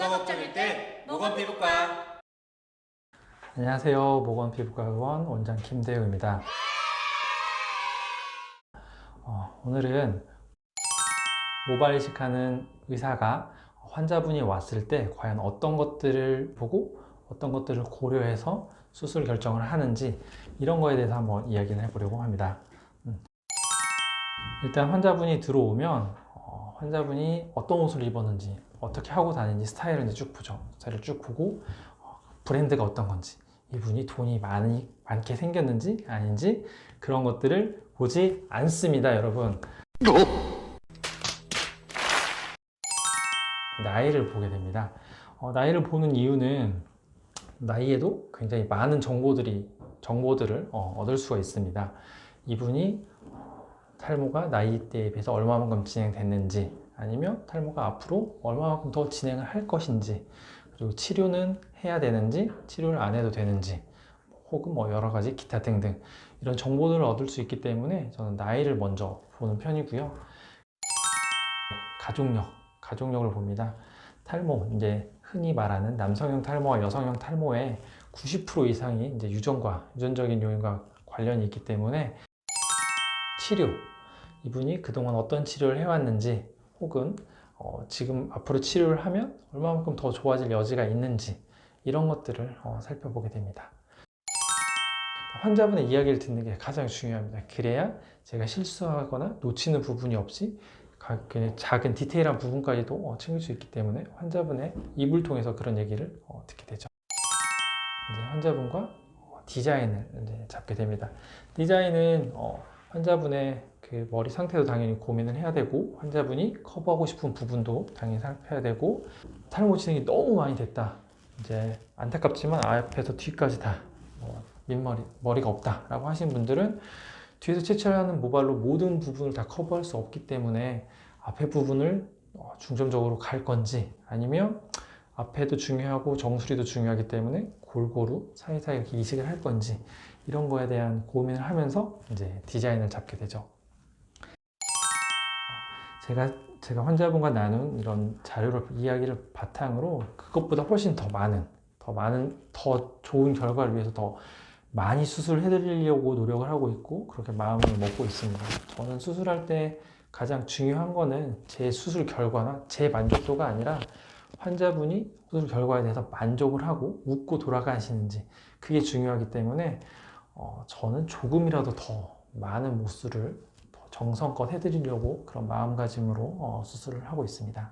뭐가 걱정일 땐 모건 피부과. 안녕하세요. 모건 피부과 의원 원장 김대우입니다. 어, 오늘은 모발 이식하는 의사가 환자분이 왔을 때 과연 어떤 것들을 보고 어떤 것들을 고려해서 수술 결정을 하는지 이런 거에 대해서 한번 이야기를 해보려고 합니다. 음. 일단 환자분이 들어오면 어, 환자분이 어떤 옷을 입었는지 어떻게 하고 다니는지 스타일을 이제 쭉 보죠. 스타일을 쭉 보고 어, 브랜드가 어떤 건지 이분이 돈이 많이 많게 생겼는지 아닌지 그런 것들을 보지 않습니다, 여러분. 나이를 보게 됩니다. 어, 나이를 보는 이유는 나이에도 굉장히 많은 정보들이 정보들을 어, 얻을 수가 있습니다. 이분이 탈모가 나이대에 비해서 얼마만큼 진행됐는지 아니면 탈모가 앞으로 얼마만큼 더 진행을 할 것인지 그리고 치료는 해야 되는지 치료를 안 해도 되는지 혹은 뭐 여러 가지 기타 등등 이런 정보들을 얻을 수 있기 때문에 저는 나이를 먼저 보는 편이고요. 가족력, 가족력을 봅니다. 탈모, 이제 흔히 말하는 남성형 탈모와 여성형 탈모의 90% 이상이 이제 유전과 유전적인 요인과 관련이 있기 때문에 치료, 이분이 그동안 어떤 치료를 해왔는지 혹은 어, 지금 앞으로 치료를 하면 얼마만큼 더 좋아질 여지가 있는지 이런 것들을 어, 살펴보게 됩니다. 환자분의 이야기를 듣는 게 가장 중요합니다. 그래야 제가 실수하거나 놓치는 부분이 없이 가- 그 작은 디테일한 부분까지도 어, 챙길 수 있기 때문에 환자분의 입을 통해서 그런 얘기를 어, 듣게 되죠. 이제 환자분과 어, 디자인을 이제 잡게 됩니다. 디자인은 어, 환자분의 그 머리 상태도 당연히 고민을 해야 되고 환자분이 커버하고 싶은 부분도 당연히 살펴야 되고 탈모 진행이 너무 많이 됐다. 이제 안타깝지만 앞에서 뒤까지 다 어, 민머리 머리가 없다라고 하신 분들은 뒤에서 채취하는 모발로 모든 부분을 다 커버할 수 없기 때문에 앞에 부분을 어, 중점적으로 갈 건지 아니면 앞에도 중요하고 정수리도 중요하기 때문에 골고루 사이사이 이렇게 이식을 할 건지 이런 거에 대한 고민을 하면서 이제 디자인을 잡게 되죠. 제가 제가 환자분과 나눈 이런 자료를 이야기를 바탕으로 그것보다 훨씬 더 많은 더 많은 더 좋은 결과를 위해서 더 많이 수술을 해드리려고 노력을 하고 있고 그렇게 마음을 먹고 있습니다. 저는 수술할 때 가장 중요한 거는 제 수술 결과나 제 만족도가 아니라 환자분이 수술 결과에 대해서 만족을 하고 웃고 돌아가시는지 그게 중요하기 때문에 어, 저는 조금이라도 더 많은 모수를 더 정성껏 해드리려고 그런 마음가짐으로 어, 수술을 하고 있습니다.